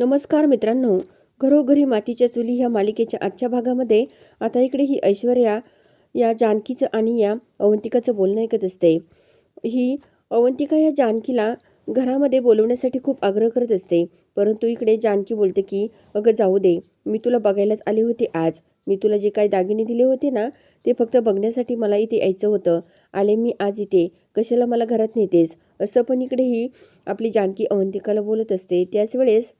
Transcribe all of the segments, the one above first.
नमस्कार मित्रांनो. घरोघरी मातीच्या चुली ह्या मालिकेच्या आजच्या भागामध्ये आता इकडे ही ऐश्वर्या या जानकीचं आणि या अवंतिकाचं बोलणं ऐकत असते. ही अवंतिका या जानकीला घरामध्ये बोलवण्यासाठी खूप आग्रह करत असते. परंतु इकडे जानकी बोलते की अगं जाऊ दे. मी तुला बघायलाच आले होते आज. मी तुला जे काही दागिने दिले होते ना ते फक्त बघण्यासाठी मला इथे यायचं होतं. आले मी आज इथे. कशाला मला घरात नेतेस? असं पण इकडे ही आपली जानकी अवंतिकाला बोलत असते. त्याच वेळेस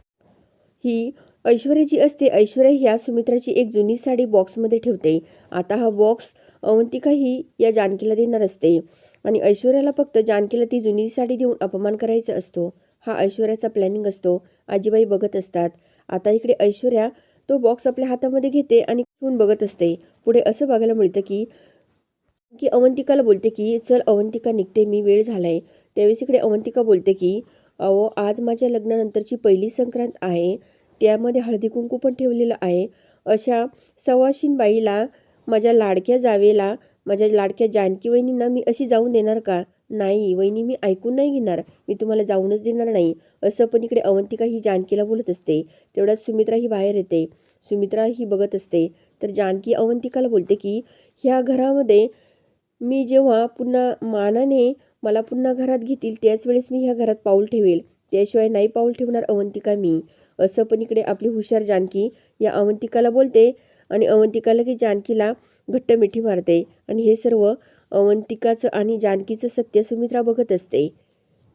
ही ऐश्वर्या जी असते. ऐश्वर्या ह्या सुमित्राची एक जुनी साडी बॉक्समध्ये ठेवते. आता हा बॉक्स अवंतिका ही या जानकीला देणार असते. आणि ऐश्वर्याला फक्त जानकीला ती जुनी साडी देऊन अपमान करायचा असतो. हा ऐश्वर्याचा प्लॅनिंग असतो. आजीबाई बघत असतात. आता इकडे ऐश्वर्या तो बॉक्स आपल्या हातामध्ये घेते आणि ठेवून बघत असते. पुढे असं बघायला मिळतं की की अवंतिकाला बोलते की चल अवंतिका निघते. मी वेळ झालाय. त्यावेळेस इकडे अवंतिका बोलते की अहो आज माझ्या लग्नानंतरची पहिली संक्रांत आहे. त्यामध्ये हळदी कुंकू पण ठेवलेलं आहे. अशा सवाशीन बाईला माझ्या लाडक्या जावेला माझ्या लाडक्या जानकी वहिनींना मी अशी जाऊन देणार का? नाही वहिनी मी ऐकून नाही घेणार. मी तुम्हाला जाऊनच देणार नाही. असं पण इकडे अवंतिका ही जानकीला बोलत असते. तेवढ्यात सुमित्रा ही बाहेर येते. सुमित्रा ही बघत असते. तर जानकी अवंतिकाला बोलते की ह्या घरामध्ये मी जेव्हा पुन्हा मानाने मला पुन्हा घरात घेतील त्याच वेळेस मी ह्या घरात पाऊल ठेवेल. त्याशिवाय नाही पाऊल ठेवणार अवंतिका मी. असं पण इकडे आपली हुशार जानकी या अवंतिकाला बोलते आणि अवंतिका की जानकीला घट्ट मिठी मारते. आणि हे सर्व अवंतिकाचं आणि जानकीचं सत्य सुमित्रा बघत असते.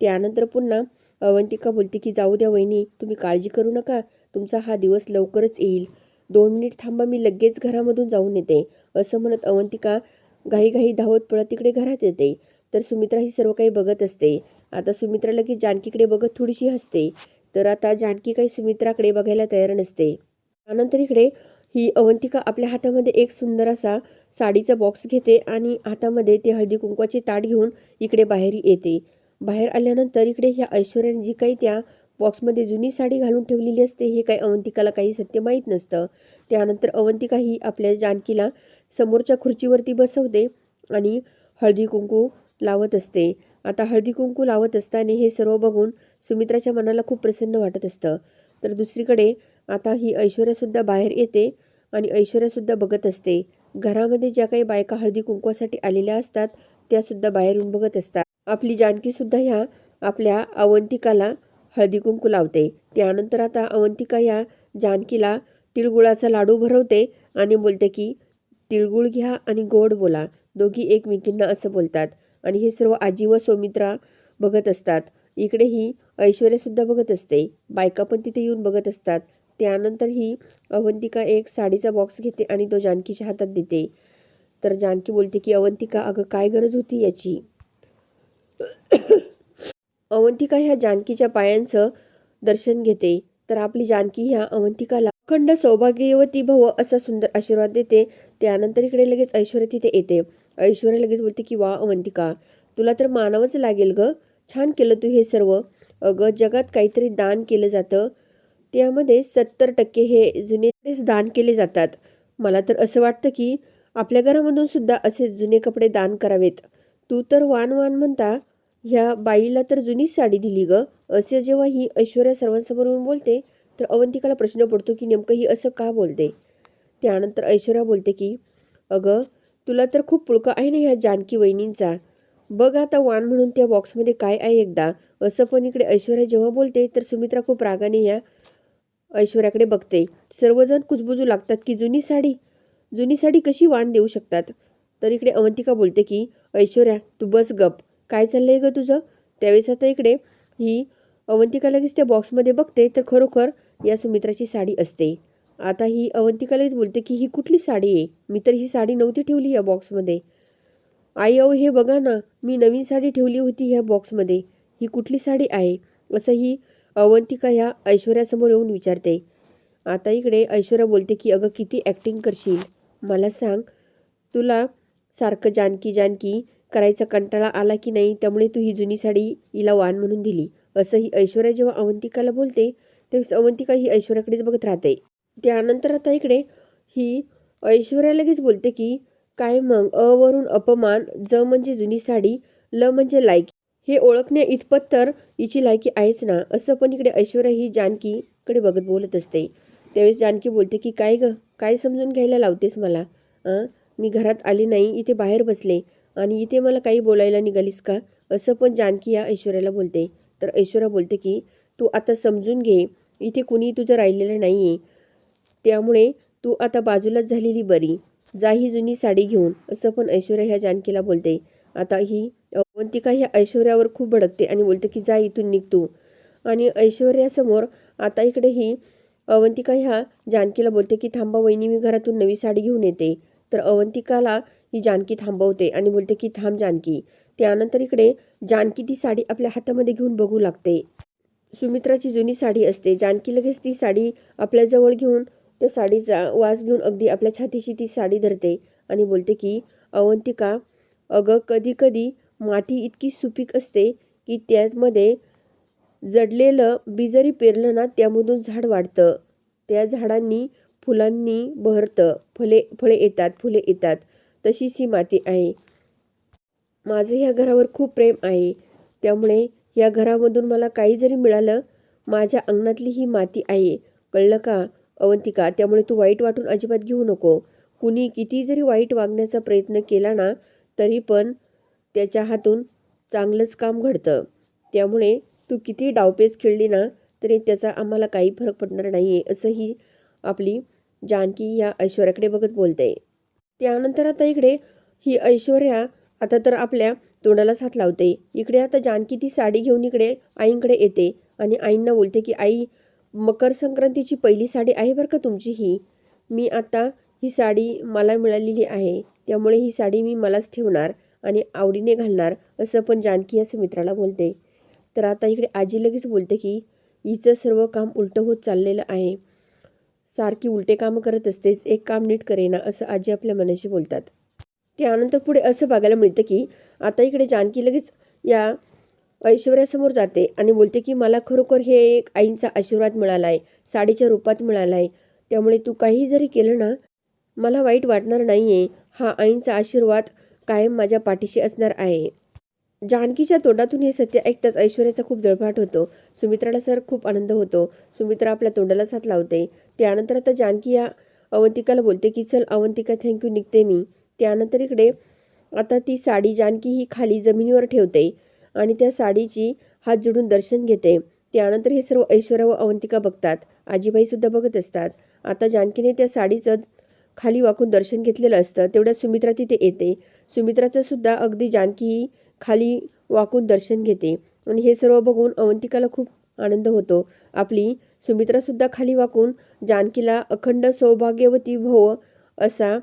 त्यानंतर पुन्हा अवंतिका बोलते की जाऊ द्या वहिनी तुम्ही काळजी करू नका. तुमचा हा दिवस लवकरच येईल. दोन मिनिट थांबा मी लगेच घरामधून जाऊन येते. असं म्हणत अवंतिका घाईघाई धावत पळत तिकडे घरात येते. तर सुमित्रा ही सर्व काही बघत असते. आता सुमित्रा लगेच जानकीकडे बघत थोडीशी हसते. तर आता जानकी काही सुमित्राकडे बघायला तयार नसते. त्यानंतर इकडे ही अवंतिका आपल्या हातामध्ये एक सुंदर असा साडीचा बॉक्स घेते आणि हातामध्ये ते हळदी कुंकवाची ताट घेऊन इकडे बाहेर येते. बाहेर आल्यानंतर इकडे ह्या ऐश्वर्याने जी काही त्या बॉक्समध्ये जुनी साडी घालून ठेवलेली असते हे काही अवंतिकाला काही सत्य माहीत नसतं. त्यानंतर अवंतिका ही आपल्या जानकीला समोरच्या खुर्चीवरती बसवते आणि हळदी कुंकू लावत असते. आता हळदी कुंकू लावत असताना हे सर्व बघून सुमित्राच्या मनाला खूप प्रसन्न वाटत असतं. तर दुसरीकडे आता ही ऐश्वर्यासुद्धा बाहेर येते आणि ऐश्वर्यासुद्धा बघत असते. घरामध्ये ज्या काही बायका हळदी कुंकवासाठी आलेल्या असतात त्यासुद्धा बाहेर येऊन बघत असतात. आपली जानकीसुद्धा ह्या आपल्या अवंतिकाला हळदी कुंकू लावते. त्यानंतर आता अवंतिका या जानकीला तिळगुळाचा लाडू भरवते आणि बोलते की तिळगुळ घ्या आणि गोड बोला. दोघी एकमेकींना असं बोलतात. आणि हे सर्व आजी व सौमित्रा बघत असतात. इकडे ही ऐश्वर्यासुद्धा बघत असते. बायका पण तिथे येऊन बघत असतात. त्यानंतर ही अवंतिका एक साडीचा बॉक्स घेते आणि तो जानकीच्या हातात देते. तर जानकी बोलते की अवंतिका अगं काय गरज होती याची? अवंतिका ह्या जानकीच्या पायांचं दर्शन घेते. तर आपली जानकी ह्या अवंतिकाला अखंड सौभाग्यवती भव असा सुंदर आशीर्वाद देते. त्यानंतर इकडे लगेच ऐश्वर्या तिथे येते. ऐश्वर्या लगेच बोलते की वा अवंतिका तुला तर मानावंच लागेल ग. छान केलं तू हे सर्व. अगं जगात काहीतरी दान केलं जातं. त्यामध्ये सत्तर टक्के हे जुने दान केले जातात. मला तर असं वाटतं की आपल्या घरामधून सुद्धा असे जुने कपडे दान करावेत. तू तर वान वान म्हणता ह्या बाईला तर जुनीच साडी दिली ग. असे जेव्हा ही ऐश्वर्या सर्वांसमोर येऊन बोलते तर अवंतिकाला प्रश्न पडतो की नेमकं ही असं का बोलते? त्यानंतर ऐश्वर्या बोलते की अगं तुला तर खूप पुळका आहे ना ह्या जानकी वहिनींचा. बघ आता वाण म्हणून त्या बॉक्समध्ये काय आहे एकदा. असं पण इकडे ऐश्वर्या जेव्हा बोलते तर सुमित्रा खूप रागाने ह्या ऐश्वर्याकडे बघते. सर्वजण कुजबुजू लागतात की जुनी साडी? जुनी साडी कशी वाण देऊ शकतात? तर इकडे अवंतिका बोलते की ऐश्वर्या तू बस गप. काय चाललंय ग तुझं? त्यावेळेस आता इकडे ही अवंतिका लगेच त्या बॉक्समध्ये बघते तर खरोखर या सुमित्राची साडी असते. आता ही अवंतिकालाच बोलते की ही कुठली साडी आहे? मी तर ही साडी नव्हती ठेवली या बॉक्समध्ये आई अहो हे बघा ना मी नवीन साडी ठेवली होती ह्या बॉक्समध्ये ही कुठली साडी आहे? असं ही अवंतिका ह्या ऐश्वर्यासमोर येऊन विचारते. आता इकडे ऐश्वर्या बोलते की अगं किती ॲक्टिंग करशील? मला सांग तुला सारखं जानकी जानकी करायचा कंटाळा आला की नाही त्यामुळे तू ही जुनी साडी हिला वाण म्हणून दिली. असं ही ऐश्वर्या जेव्हा अवंतिकाला बोलते तेव्हा अवंतिका ही ऐश्वर्याकडेच बघत राहते. त्यानंतर आता इकडे ही ऐश्वर्या लगेच बोलते की काय मग? अ वरून अपमान ज म्हणजे जुनी साडी ल म्हणजे लायकी. हे ओळखण्या इतपत तर हिची लायकी आहेच ना असं पण इकडे ऐश्वर्या ही जानकी जानकीकडे बघत बोलत असते. त्यावेळेस जानकी बोलते की काय ग? काय समजून घ्यायला लावतेस मला? अं? मी घरात आली नाही इथे बाहेर बसले. आणि इथे मला काही बोलायला निघालीस का असं पण जानकी या ऐश्वर्याला बोलते. तर ऐश्वर्या बोलते की तू आता समजून घे. इथे कुणी तुझं राहिलेलं नाही आहे त्यामुळे तू आता बाजूलाच झालेली बरी. जा ही जुनी साडी घेऊन. असं पण ऐश्वर्या ह्या जानकीला बोलते. आता ही अवंतिका ह्या ऐश्वर्यावर खूप भडकते आणि बोलते की जा इथून निघ तू. आणि ऐश्वर्यासमोर आता इकडे ही अवंतिका ह्या जानकीला बोलते की थांबा वहिनी मी घरातून नवी साडी घेऊन येते. तर अवंतिकाला ही जानकी थांबवते आणि बोलते की थांब जानकी. त्यानंतर इकडे जानकी ती साडी आपल्या हातामध्ये घेऊन बघू लागते. सुमित्राची जुनी साडी असते. जानकी लगेच ती साडी आपल्याजवळ घेऊन त्या साडीचा वास घेऊन अगदी आपल्या छातीशी ती साडी धरते आणि बोलते की अवंतिका अगं कधी कधी माती इतकी सुपीक असते की त्यामध्ये जडलेलं बी जरी पेरलं ना त्यामधून झाड वाढतं. त्या झाडांनी फुलांनी बहरतं. फले फळे येतात फुले येतात. तशीच ही माती आहे. माझं ह्या घरावर खूप प्रेम आहे. त्यामुळे या घरामधून मला काही जरी मिळालं माझ्या अंगणातली ही माती आहे. कळलं का? अवंतिका त्यामुळे तू वाईट वाटून अजिबात घेऊ नको. कुणी किती जरी वाईट वागण्याचा प्रयत्न केला ना तरी पण त्याच्या हातून चांगलंच काम घडतं. त्यामुळे तू किती डावपेच खेळली ना तरी त्याचा आम्हाला काही फरक पडणार नाही आहे असंही आपली जानकी या ऐश्वर्याकडे बघत बोलते. त्यानंतर आता इकडे ही ऐश्वर्या आता तर आपल्या तोंडालाच हात लावते. इकडे आता जानकी ती साडी घेऊन इकडे आईंकडे येते आणि आईंना बोलते की आई मकर संक्रांतीची पहिली साडी आहे बरं का तुमची ही. मी आता ही साडी मला मिळालेली आहे. त्यामुळे ही साडी मी मलाच ठेवणार आणि आवडीने घालणार असं पण जानकी या सुमित्राला बोलते. तर आता इकडे आजी लगेच बोलते की हिचं सर्व काम उलटं होत चाललेलं आहे. सारखी उलटे कामं करत असतेच एक काम नीट करेना असं आजी आपल्या मनाशी बोलतात. त्यानंतर पुढे असं बघायला मिळतं की आता इकडे जानकी लगेच या ऐश्वर्यासमोर जाते आणि बोलते की मला खरोखर हे एक आईंचा आशीर्वाद मिळाला आहे साडीच्या रूपात मिळाला आहे त्यामुळे तू काही जरी केलं ना मला वाईट वाटणार नाही आहे हा आईंचा आशीर्वाद कायम माझ्या पाठीशी असणार आहे. जानकीच्या तोंडातून हे सत्य ऐकताच ऐश्वर्याचा खूप जळफाट होतो. सुमित्राला सर खूप आनंद होतो. सुमित्रा आपल्या तोंडालाच हात लावते. त्यानंतर आता जानकी या अवंतिकाला बोलते की चल अवंतिका थँक्यू निघते मी. त्यानंतर इकडे आता ती साडी जानकी ही खाली जमिनीवर ठेवते. आणि त्या साडीची हात जोडून दर्शन घेते. त्यानंतर हे सर्व ऐश्वर्या व अवंतिका बघतात. आजीबाईसुद्धा बघत असतात. आता जानकीने त्या साडीचं खाली वाकून दर्शन घेतलेलं असतं. तेवढ्या सुमित्रा तिथे येते. सुमित्राचं सुद्धा अगदी जानकी ही खाली वाकून दर्शन घेते. आणि हे सर्व बघून अवंतिकाला खूप आनंद होतो. आपली सुमित्रासुद्धा खाली वाकून जानकीला अखंड सौभाग्यवती भव असा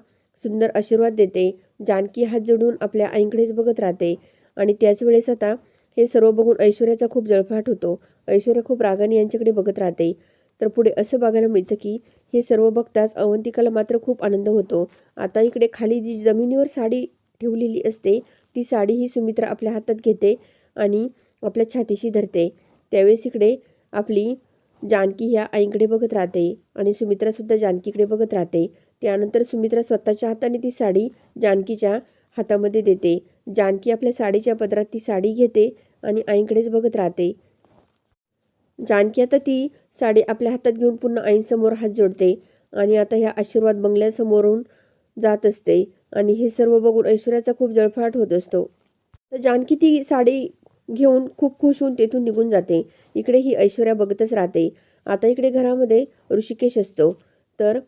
सुंदर आशीर्वाद देते. जानकी हात जोडून आपल्या आईंकडेच बघत राहते. आणि त्याच वेळेस आता हे सर्व बघून ऐश्वर्याचा खूप जळफाट होतो. ऐश्वर्या खूप रागाने यांच्याकडे बघत राहते. तर पुढे असं बघायला मिळतं की हे सर्व बघताच अवंतिकाला मात्र खूप आनंद होतो. आता इकडे खाली जी जमिनीवर साडी ठेवलेली असते ती साडी ही सुमित्रा आपल्या हातात घेते आणि आपल्या छातीशी धरते. त्यावेळेस इकडे आपली जानकी ह्या आईकडे बघत राहते आणि सुमित्रासुद्धा जानकीकडे बघत राहते. त्यानंतर सुमित्रा स्वतःच्या हाताने ती साडी जानकीच्या हातामध्ये देते. जानकी आपल्या साडीच्या पदरात ती साडी घेते आणि आईंकडेच बघत राहते. जानकी आता ती साडी आपल्या हातात घेऊन पुन्हा आईंसमोर हात जोडते आणि आता ह्या आशीर्वाद बंगल्यासमोरून जात असते आणि हे सर्व बघून ऐश्वर्याचा खूप जळफळाट होत असतो. तर जानकी ती साडी घेऊन खूप खुश होऊन तेथून निघून जाते. इकडे ही ऐश्वर्या बघतच राहते. आता इकडे घरामध्ये ऋषिकेश असतो. तर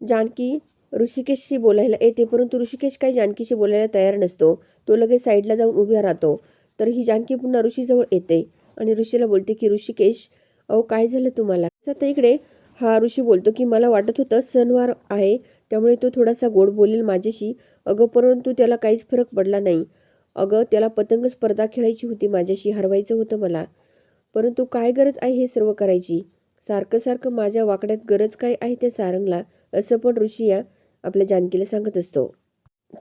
जानकी ऋषिकेशशी बोलायला येते परंतु ऋषिकेश काही जानकीशी बोलायला तयार नसतो. तो लगेच साईडला जाऊन उभा राहतो. तर ही जानकी पुन्हा ऋषीजवळ येते आणि ऋषीला बोलते की ऋषिकेश अहो काय झालं तुम्हाला? आता इकडे हा ऋषी बोलतो की मला वाटत होतं सणवार आहे त्यामुळे तो थोडासा गोड बोलेल माझ्याशी. अगं परंतु त्याला काहीच फरक पडला नाही. अगं त्याला पतंग स्पर्धा खेळायची होती माझ्याशी हरवायचं होतं मला. परंतु काय गरज आहे हे सर्व करायची? सारखं सारखं माझ्या वाकड्यात गरज काय आहे त्या सारंगला? असं पण ऋषी या आपल्या जानकीला सांगत असतो.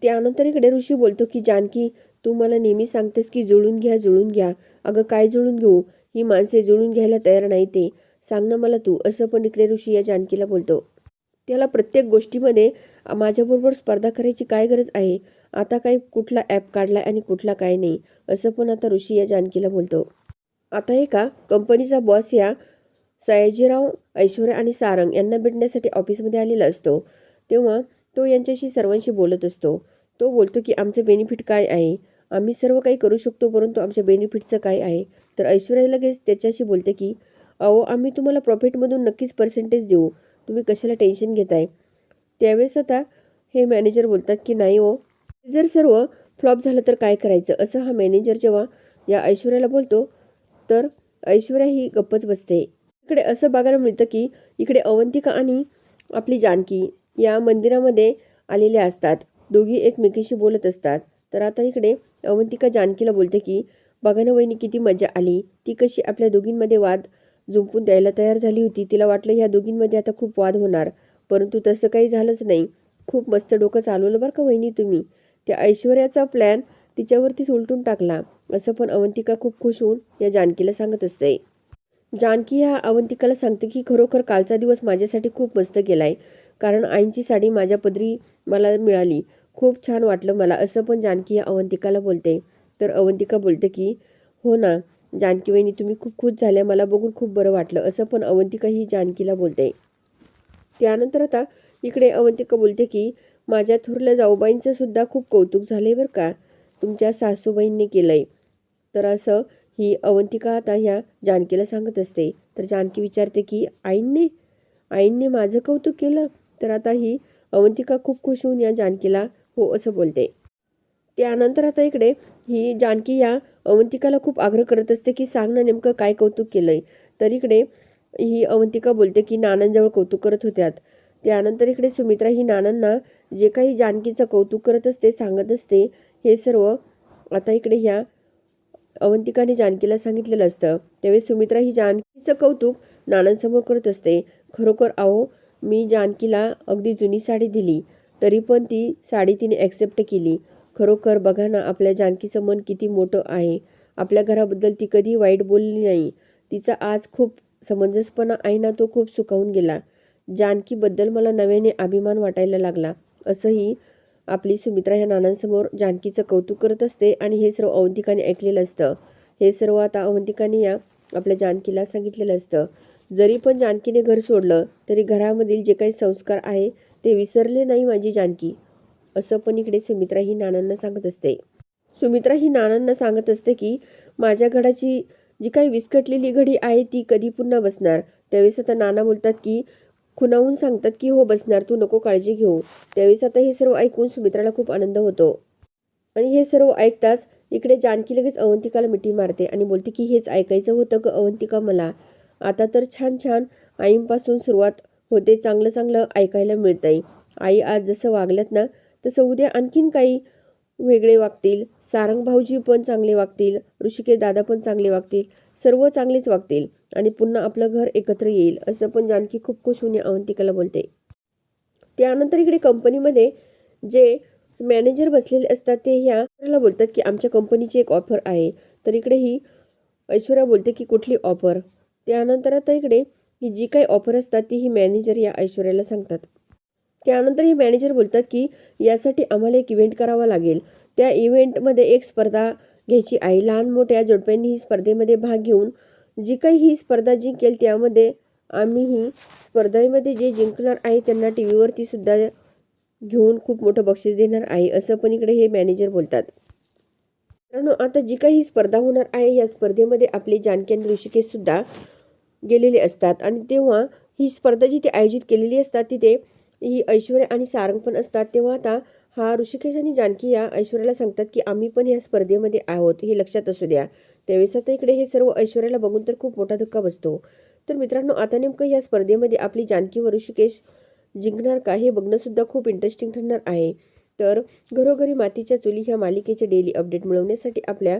त्यानंतर इकडे ऋषी बोलतो की जानकी तू मला नेहमी सांगतेस की जुळून घ्या जुळून घ्या. अगं काय जुळून घेऊ? ही माणसे जुळून घ्यायला तयार नाही ते. सांग ना मला तू. असं पण इकडे ऋषी या जानकीला बोलतो. त्याला प्रत्येक गोष्टीमध्ये माझ्याबरोबर स्पर्धा करायची काय गरज आहे? आता काही कुठला ॲप काढला आणि कुठला काय नाही असं पण आता ऋषी या जानकीला बोलतो. आता हे का? कंपनीचा बॉस या सयाजीराव ऐश्वर्या आणि सारंग यांना भेटण्यासाठी ऑफिसमध्ये आलेला असतो. तेव्हा तो यांच्याशी सर्वांशी बोलत असतो. तो बोलतो की आमचं बेनिफिट काय आहे? आम्ही सर्व काही करू शकतो परंतु आमच्या बेनिफिटचं काय आहे? तर ऐश्वर्या लगेच त्याच्याशी बोलते की अहो आम्ही तुम्हाला प्रॉफिटमधून नक्कीच पर्सेंटेज देऊ. तुम्ही कशाला टेन्शन घेताय? त्यावेळेस आता हे मॅनेजर बोलतात की नाही हो. जर सर्व फ्लॉप झालं तर काय करायचं? असं हा मॅनेजर जेव्हा या ऐश्वर्याला बोलतो तर ऐश्वर्या ही गप्पच बसते. इकडे असं बघायला मिळतं की इकडे अवंतिका आणि आपली जानकी या मंदिरामध्ये आलेल्या असतात. दोघी एकमेकीशी बोलत असतात. तर आता इकडे अवंतिका जानकीला बोलते की बघा ना वहिनी किती मजा आली. ती कशी आपल्या दोघींमध्ये वाद जुंपून द्यायला तयार झाली होती. तिला वाटलं ह्या दोघींमध्ये आता खूप वाद होणार. परंतु तसं काही झालंच नाही. खूप मस्त डोकं चालवलं बरं का वहिनी तुम्ही. त्या ऐश्वर्याचा प्लॅन तिच्यावरतीच उलटून टाकला. असं पण अवंतिका खूप खुश होऊन या जानकीला सांगत असते. जानकी ह्या अवंतिकाला सांगते की खरोखर कालचा दिवस माझ्यासाठी खूप मस्त गेलाय. कारण आईंची साडी माझ्या पदरी मला मिळाली. खूप छान वाटलं मला. असं पण जानकी अवंतिकाला बोलते. तर अवंतिका बोलते की हो ना जानकी वहिनी तुम्ही खूप खुश झाल्या. मला बघून खूप बरं वाटलं. असं पण अवंतिका ही जानकीला बोलते. त्यानंतर आता इकडे अवंतिका बोलते की माझ्या थोरल्या जाऊबाईंचं सुद्धा खूप कौतुक झालं आहे बरं का? तुमच्या सासूबाईंनी केलं आहे तर असं ही अवंतिका आता ह्या जानकीला सांगत असते. तर जानकी विचारते की आईंनी आईंनी माझं कौतुक केलं? तर आता ही अवंतिका खूप खुश होऊन या जानकीला हो असं बोलते. त्यानंतर आता इकडे ही जानकी या अवंतिकाला खूप आग्रह करत असते की सांग ना नेमकं काय कौतुक केलंय. तर इकडे ही अवंतिका बोलते की नानांजवळ कौतुक करत होत्यात. त्यानंतर इकडे सुमित्रा ही नानांना जे काही जानकीचं कौतुक करत असते सांगत असते हे सर्व आता इकडे ह्या अवंतिकाने जानकीला सांगितलेलं असतं. त्यावेळी सुमित्रा ही जानकीचं कौतुक नानांसमोर करत असते. खरोखर अहो मी जानकीला अगदी जुनी साडी दिली तरी पण ती साडी तिने ॲक्सेप्ट केली. खरोखर बघा ना आपल्या जानकीचं मन किती मोठं आहे. आपल्या घराबद्दल ती कधी वाईट बोलली नाही. तिचा आज खूप समंजसपणा आहे ना तो खूप सुखावून गेला. जानकीबद्दल मला नव्याने अभिमान वाटायला लागला. असंही आपली सुमित्रा ह्या नानांसमोर जानकीचं कौतुक करत असते आणि हे सर्व अवंतिकाने ऐकलेलं असतं. हे सर्व आता अवंतिकाने या आपल्या जानकीला सांगितलेलं असतं. जरी पण जानकीने घर सोडलं तरी घरामधील जे काही संस्कार आहे ते विसरले नाही माझी जानकी. असं पण इकडे सुमित्रा ही नानांना सांगत असते. सुमित्रा ही नानांना सांगत असते की माझ्या घडाची जी काही विस्कटलेली घडी आहे ती कधी पुन्हा बसणार? त्यावेळेस आता नाना बोलतात की खुणावून सांगतात की हो बसणार तू नको काळजी घेऊ. त्यावेळेस आता हे सर्व ऐकून सुमित्राला खूप आनंद होतो. आणि हे सर्व ऐकताच इकडे जानकी लगेच अवंतिकाला मिठी मारते आणि बोलते की हेच ऐकायचं होतं ग अवंतिका मला. आता तर छान छान आईंपासून सुरुवात होते चांगलं चांगलं ऐकायला मिळतंय. आई आज जसं वागल्यात ना तसं उद्या आणखीन काही वेगळे वागतील. सारंग भाऊजी पण चांगले वागतील ऋषिकेश दादा पण चांगले वागतील सर्व चांगलेच वागतील आणि पुन्हा आपलं घर एकत्र येईल असं पण जानकी खूप खुश होऊन अवंतिकाला बोलते. त्यानंतर इकडे कंपनीमध्ये जे मॅनेजर बसलेले असतात ते ह्या बोलतात की आमच्या कंपनीची एक ऑफर आहे. तर इकडे ही ऐश्वर्या बोलते की कुठली ऑफर? त्यानंतर आता इकडे ही जी काही ऑफर असतात ती ही मॅनेजर या ऐश्वर्याला सांगतात. त्यानंतर हे मॅनेजर बोलतात की यासाठी आम्हाला एक इव्हेंट करावा लागेल. त्या इव्हेंटमध्ये एक स्पर्धा घ्यायची आहे. लहान मोठ्या जोडप्यांनी ही स्पर्धेमध्ये भाग घेऊन जी काही ही स्पर्धा जिंकेल त्यामध्ये आम्ही ही स्पर्धेमध्ये जे जिंकणार आहे त्यांना टी व्हीवरती सुद्धा घेऊन खूप मोठं बक्षीस देणार आहे असं पण इकडे हे मॅनेजर बोलतात. मित्रांनो आता जी काही ही स्पर्धा होणार आहे या स्पर्धेमध्ये आपले जानकी आणि ऋषिकेशसुद्धा गेलेले असतात. आणि तेव्हा ही स्पर्धा जिथे आयोजित केलेली असतात तिथे ही ऐश्वर्या आणि सारंग पण असतात. तेव्हा आता हा ऋषिकेश आणि जानकी या ऐश्वर्याला सांगतात की आम्ही पण या स्पर्धेमध्ये आहोत हे लक्षात असू द्या. त्यावेळेस आता इकडे हे सर्व ऐश्वर्याला बघून तर खूप मोठा धक्का बसतो. तर मित्रांनो आता नेमकं या स्पर्धेमध्ये आपली जानकी व ऋषिकेश जिंकणार का हे बघणंसुद्धा खूप इंटरेस्टिंग ठरणार आहे. तर घरोघरी मातीच्या चुली ह्या मालिकेचे डेली अपडेट मिळवण्यासाठी आपल्या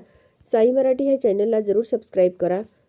साई मराठी ह्या चॅनलला जरूर सबस्क्राईब करा.